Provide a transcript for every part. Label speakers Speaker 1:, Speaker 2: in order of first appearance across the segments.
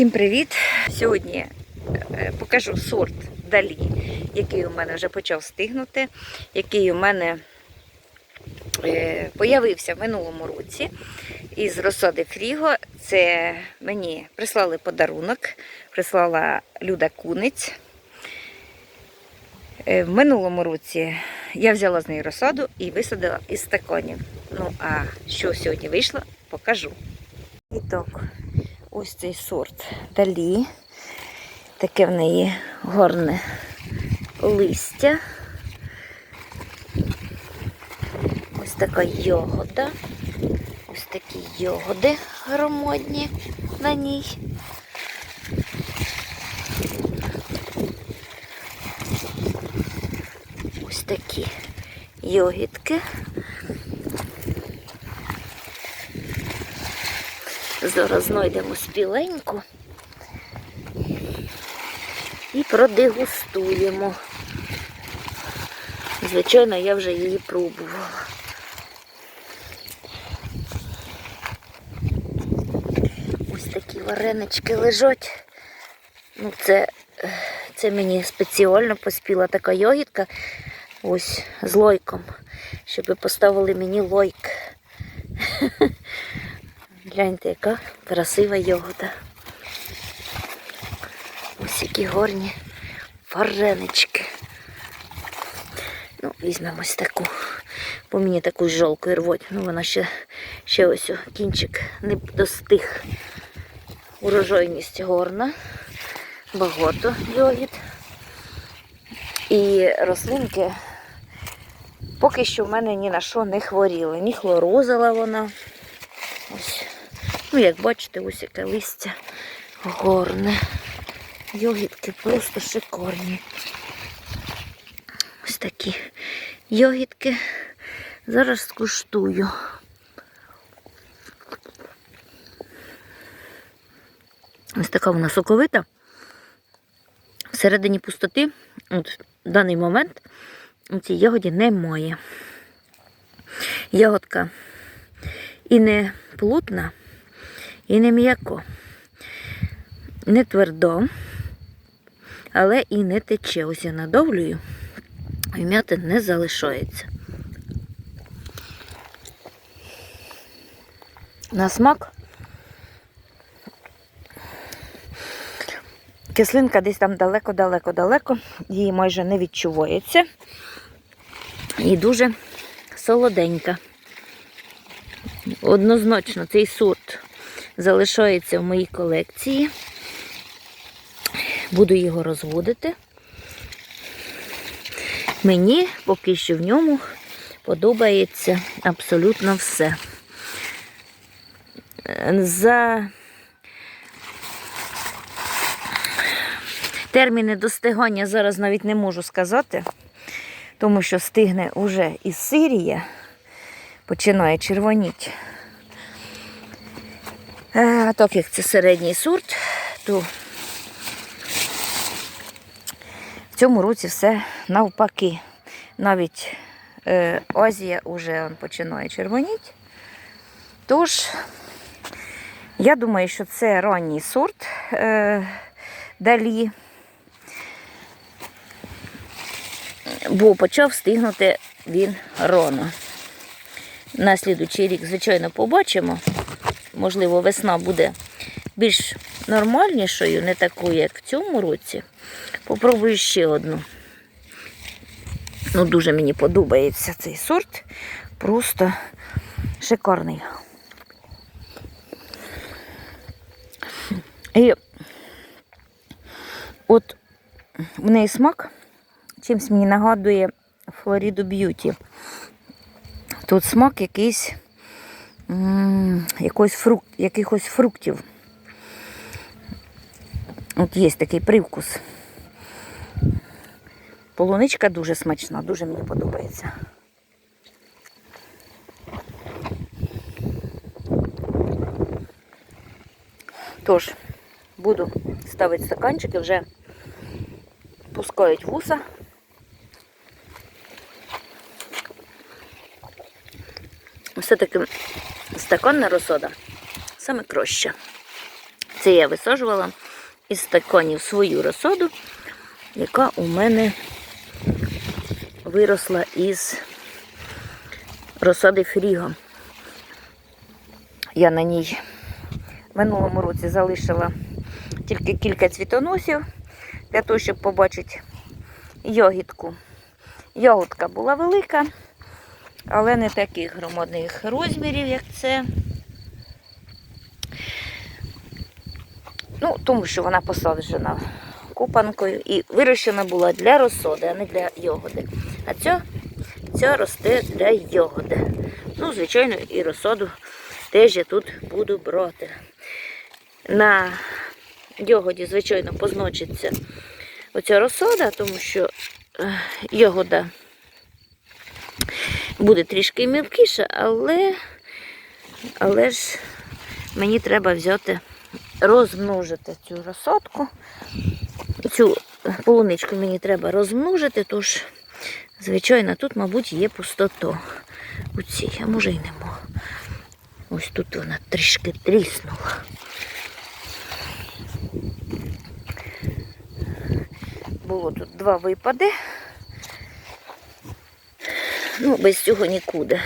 Speaker 1: Всім привіт! Сьогодні е, покажу сорт далі, який у мене вже почав стигнути, який у мене е, появився в минулому році із розсади Фріго. Це мені прислали подарунок, прислала Люда Кунець. Е, В минулому році я взяла з неї розсаду і висадила із стаканів. Ну, а що сьогодні вийшло, покажу. І так, ось цей сорт далі. Таке в неї гарне листя. Ось така йогода. Ось такі йогоди громадні на ній. Ось такі йогітки. Зараз знайдемо спіленьку і продегустуємо. Звичайно, я вже її пробувала. Ось такі варенички лежать. Ну, це, це мені спеціально поспіла така йогітка. Ось з лойком, щоб поставили мені лойк. Гляньте, яка красива йогода. Ось які горні варенички. Ну, візьмемо ось таку. Бо мені таку жолку рвуть. Ну, вона ще, ще ось кінчик не достиг. Урожайність горна. Багато йогід. І рослинки поки що в мене ні на що не хворіли. Ні хлорозила вона. Ось. Ну, як бачите, ось яке листя горне. Йогітки просто шикарні. Ось такі йогітки. Зараз скуштую. Ось така вона соковита. Всередині пустоти, от в даний момент, у цій ягоді немає. Ягодка і не плутна, і не м'яко, не твердо, але і не тече. Ось я надовлюю, і м'яти не залишається. На смак кислинка десь там далеко-далеко-далеко, її майже не відчувається. І дуже солоденька. Однозначно цей сорт залишається в моїй колекції. Буду його розводити. Мені поки що в ньому подобається абсолютно все. За терміни достигання зараз навіть не можу сказати, тому що стигне уже із Сирія починає червоніти. А так як це середній сорт, то в цьому році все навпаки. Навіть е, Азія вже починає червоніти. Тож, я думаю, що це ранній сорт е, далі, бо почав стигнути він рано. На слідучий рік, звичайно, побачимо. Можливо, весна буде більш нормальнішою, не такою, як в цьому році. Попробую ще одну. Ну, дуже мені подобається цей сорт. Просто шикарний. І от в неї смак чимось мені нагадує Флориду Б'юті. Тут смак якийсь якийсь фрукт, якихось фруктів. От є такий привкус. Полуничка дуже смачна, дуже мені подобається. Тож, буду ставити стаканчики, вже пускають вуса. Все-таки стаканна розсода саме краще. Це я висаджувала із стаканів свою розсаду, яка у мене виросла із розсади фріго. Я на ній минулому році залишила тільки кілька цвітоносів для того, щоб побачити ягідку. Ягодка була велика, але не таких громадних розмірів, як це. Ну, тому що вона посаджена купанкою і вирощена була для розсоди, а не для йогоди. А ця, ця росте для йогоди. Ну, звичайно, і розсоду теж я тут буду брати. На йогоді, звичайно, позначиться оця розсода, тому що е, йогода буде трішки мілкіша, але, але ж мені треба взяти, розмножити цю розсадку. Цю полуничку мені треба розмножити, тож, звичайно, тут, мабуть, є пустота у цій, а може й нема. Ось тут вона трішки тріснула. Було тут два випади. Ну, без цього нікуди.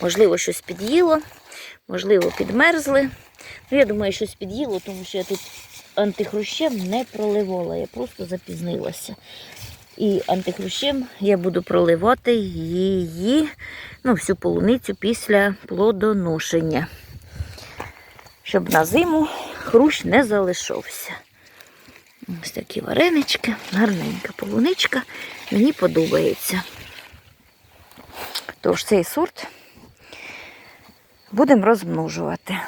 Speaker 1: Можливо, щось під'їло, можливо, підмерзли. Ну, я думаю, щось під'їло, тому що я тут антихрущем не проливала, я просто запізнилася. І антихрущем я буду проливати її, ну, всю полуницю після плодоношення. Щоб на зиму хрущ не залишився. Ось такі варенички, гарненька полуничка. Мені подобається. Тож цей сорт будемо розмножувати.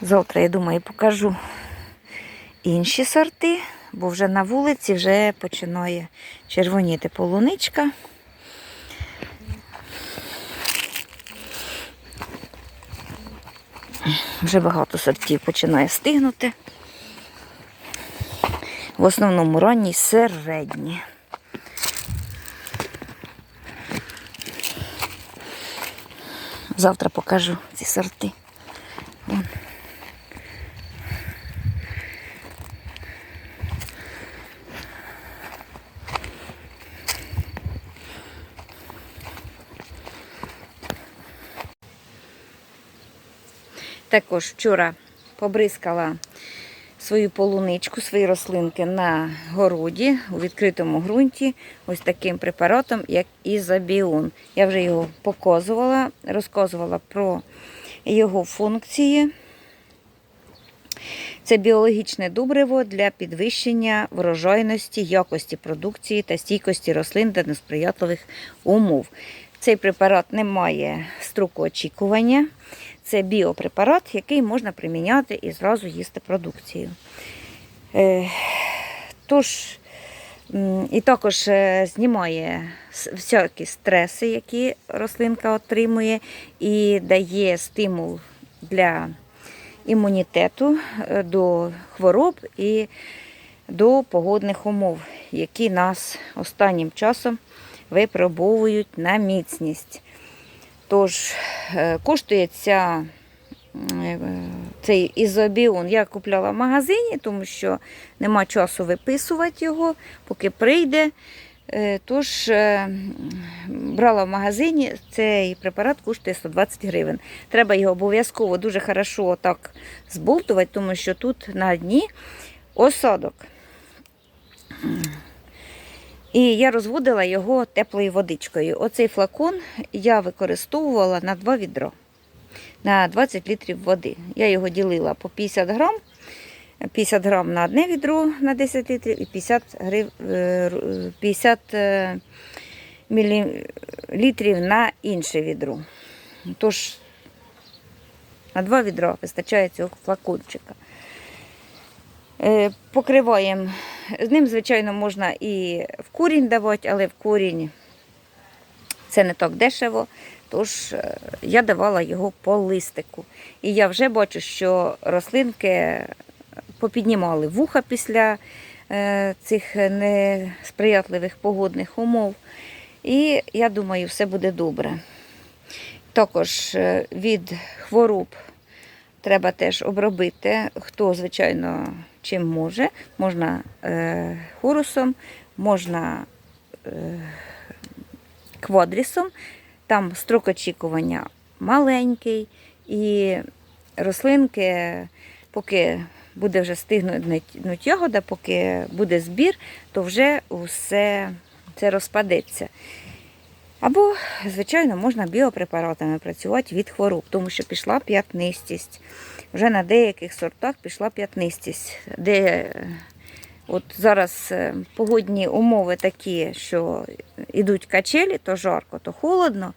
Speaker 1: Завтра, я думаю, покажу інші сорти, бо вже на вулиці вже починає червоніти полуничка. Вже багато сортів починає стигнути. В основному ранні середні. Завтра покажу ці сорти. Вон. Також вчора побризкала свою полуничку, свої рослинки на городі у відкритому ґрунті, ось таким препаратом, як ізобіон. Я вже його показувала, розказувала про його функції. Це біологічне добриво для підвищення врожайності, якості продукції та стійкості рослин до несприятливих умов. Цей препарат не має строку очікування. Це біопрепарат, який можна приміняти і зразу їсти продукцію. Е, Тож, і також е, знімає всякі стреси, які рослинка отримує, і дає стимул для імунітету е, до хвороб і до погодних умов, які нас останнім часом випробовують на міцність. Тож е, коштує ця, е, цей ізобіон я купляла в магазині, тому що нема часу виписувати його, поки прийде. Е, Тож брала в магазині, цей препарат коштує 120 гривень. Треба його обов'язково дуже хорошо так зболтувати, тому що тут на дні осадок. І я розводила його теплою водичкою. Оцей флакон я використовувала на 2 відро, на 20 літрів води. Я його ділила по 50 грам, 50 грам на одне відро на 10 літрів і 50, грив, е, 50 е, мілілітрів на інше відро. Тож на 2 відра вистачає цього флакончика. Е, Покриваємо. З ним, звичайно, можна і в курінь давати, але в курінь це не так дешево. Тож е, я давала його по листику. І я вже бачу, що рослинки попіднімали вуха після е, цих несприятливих погодних умов. І я думаю, все буде добре. Також від хвороб треба теж обробити, хто, звичайно, чим може. Можна е, хурусом, можна е, квадрісом. Там строк очікування маленький, і рослинки, поки буде вже стигнуть ягода, поки буде збір, то вже усе це розпадеться. Або, звичайно, можна біопрепаратами працювати від хвороб, тому що пішла п'ятнистість. Вже на деяких сортах пішла п'ятнистість, де от зараз е, погодні умови такі, що йдуть качелі, то жарко, то холодно.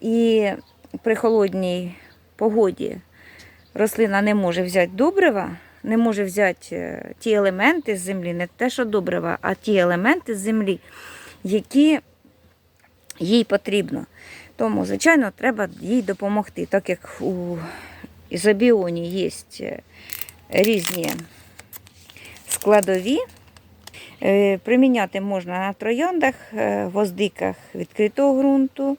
Speaker 1: І при холодній погоді рослина не може взяти добрива, не може взяти е, ті елементи з землі, не те, що добрива, а ті елементи з землі, які їй потрібно. Тому, звичайно, треба їй допомогти, так як у ізобіоні є е, різні складові. Е, Приміняти можна на трояндах, е, гвоздиках відкритого ґрунту,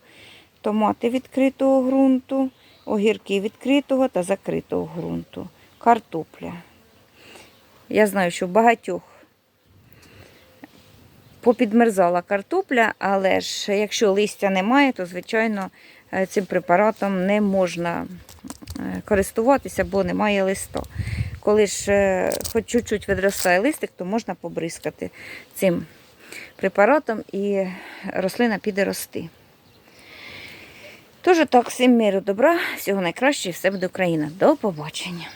Speaker 1: томати відкритого ґрунту, огірки відкритого та закритого ґрунту, картопля. Я знаю, що в багатьох попідмерзала картопля, але ж якщо листя немає, то, звичайно, е, цим препаратом не можна е, користуватися, бо немає листа. Коли ж е, хоч чуть-чуть відростає листик, то можна побризкати цим препаратом і рослина піде рости. Тож так, всім миру добра, всього найкращого, все буде Україна. До побачення.